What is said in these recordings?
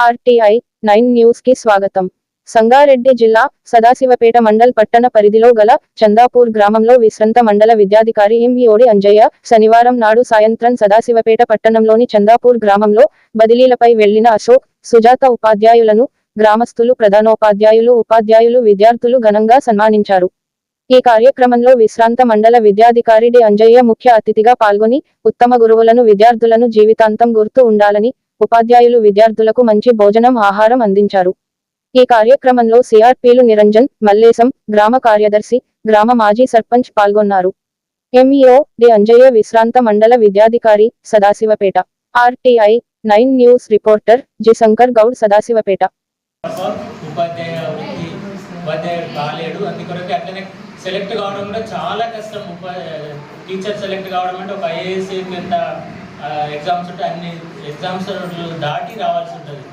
RTI nine న్యూస్కి స్వాగతం. సంగారెడ్డి జిల్లా సదాశివపేట మండల్ పట్టణ పరిధిలో గల చందాపూర్ గ్రామంలో విశ్రంత మండల విద్యాధికారి ఎంఈఓడి అంజయ్య శనివారం నాడు సాయంత్రం సదాశివపేట పట్టణంలోని చందాపూర్ గ్రామంలో బదిలీలపై వెళ్ళిన అశోక్ సుజాత ఉపాధ్యాయులను గ్రామస్తులు ప్రధానోపాధ్యాయులు ఉపాధ్యాయులు విద్యార్థులు ఘనంగా సన్మానించారు. ఈ కార్యక్రమంలో విశ్రాంత మండల విద్యాధికారి డి అంజయ్య ముఖ్య అతిథిగా పాల్గొని ఉత్తమ గురువులను విద్యార్థులను జీవితాంతం గుర్తు ఉండాలని ఉపాధ్యాయులు విద్యార్థులకు మంచి భోజనం ఆహారం అందించారు. ఈ కార్యక్రమంలో సిఆర్పీలు నిరంజన్ మల్లేశం గ్రామ కార్యదర్శి గ్రామ మాజీ సర్పంచ్ పాల్గొన్నారు. ఎంఈఓ డి అంజయ్య విశ్రాంత మండల విద్యాధికారి Sadashivpet. RTI nine news reporter G Shankar Goud Sadashivpet. కాలేడు అట్లనే సెలెక్ట్ కావడం కూడా చాలా కష్టం. ఉపా టీచర్ సెలెక్ట్ కావడం అంటే ఒక ఐఏఎస్ ఎంత ఎగ్జామ్స్ ఉంటాయి అన్ని ఎగ్జామ్స్ దాటి రావాల్సి ఉంటుంది.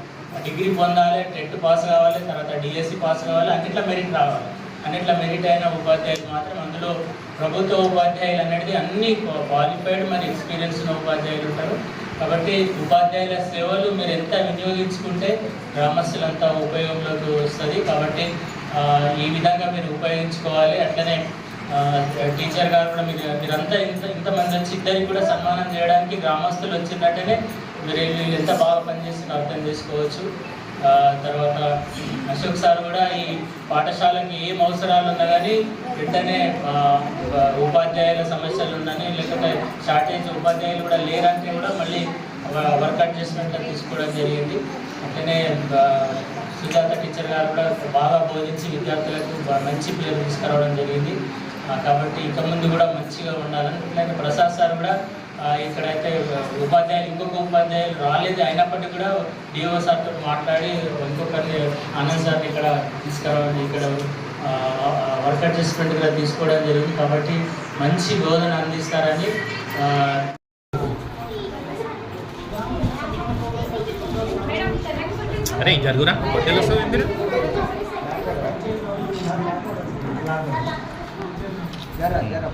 డిగ్రీ పొందాలి టెట్ పాస్ కావాలి తర్వాత డిఎస్సి పాస్ కావాలి అన్నిట్లో మెరిట్ రావాలి. అన్నిట్లో మెరిట్ అయిన ఉపాధ్యాయులు మాత్రం అందులో ప్రభుత్వ ఉపాధ్యాయులు అనేది అన్ని క్వాలిఫైడ్ మరి ఎక్స్పీరియన్స్ ఉన్న ఉపాధ్యాయులు ఉంటారు. కాబట్టి ఉపాధ్యాయుల సేవలు మీరు ఎంత వినియోగించుకుంటే గ్రామస్తులంతా ఉపయోగంలోకి వస్తుంది. కాబట్టి ఈ విధంగా మీరు ఉపయోగించుకోవాలి. అట్లనే టీచర్ గారు కూడా మీరు మీరంతా ఇంత ఇంతమంది వచ్చి ఇద్దరికి కూడా సన్మానం చేయడానికి గ్రామస్తులు వచ్చినట్టనే మీరు వీళ్ళు ఎంత బాగా పనిచేసిన అర్థం చేసుకోవచ్చు. తర్వాత అశోక్ సార్ కూడా ఈ పాఠశాలకి ఏం అవసరాలు ఉన్నా కానీ వెంటనే ఉపాధ్యాయుల సమస్యలు ఉన్నాయని లేకపోతే షార్టేజ్ ఉపాధ్యాయులు కూడా లేరంటే కూడా మళ్ళీ వర్క్ అడ్జస్ట్మెంట్ తీసుకోవడం జరిగింది. అట్లనే సుజాత టీచర్ గారు కూడా బాగా బోధించి విద్యార్థులకు మంచి పేరు తీసుకురావడం జరిగింది. కాబట్టి ఇక ముందు కూడా మంచిగా ఉండాలని అట్లనే ప్రసాద్ సార్ కూడా ఇక్కడైతే ఉపాధ్యాయులు ఇంకొక ఉపాధ్యాయులు రాలేదు అయినప్పటికీ కూడా డిఓ సార్తో మాట్లాడి ఇంకొకరిని ఆనంద్ సార్ని ఇక్కడ తీసుకురావడం ఇక్కడ వర్క్ అడ్జస్ట్మెంట్ కూడా తీసుకోవడం జరిగింది కాబట్టి మంచి బోధన అందిస్తారని అరే జరుగురా? హోటల్ వస్తుంది Ya era, ya era.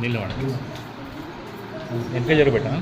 నీళ్ళు వాడు వెనక జరుగు పెట్టా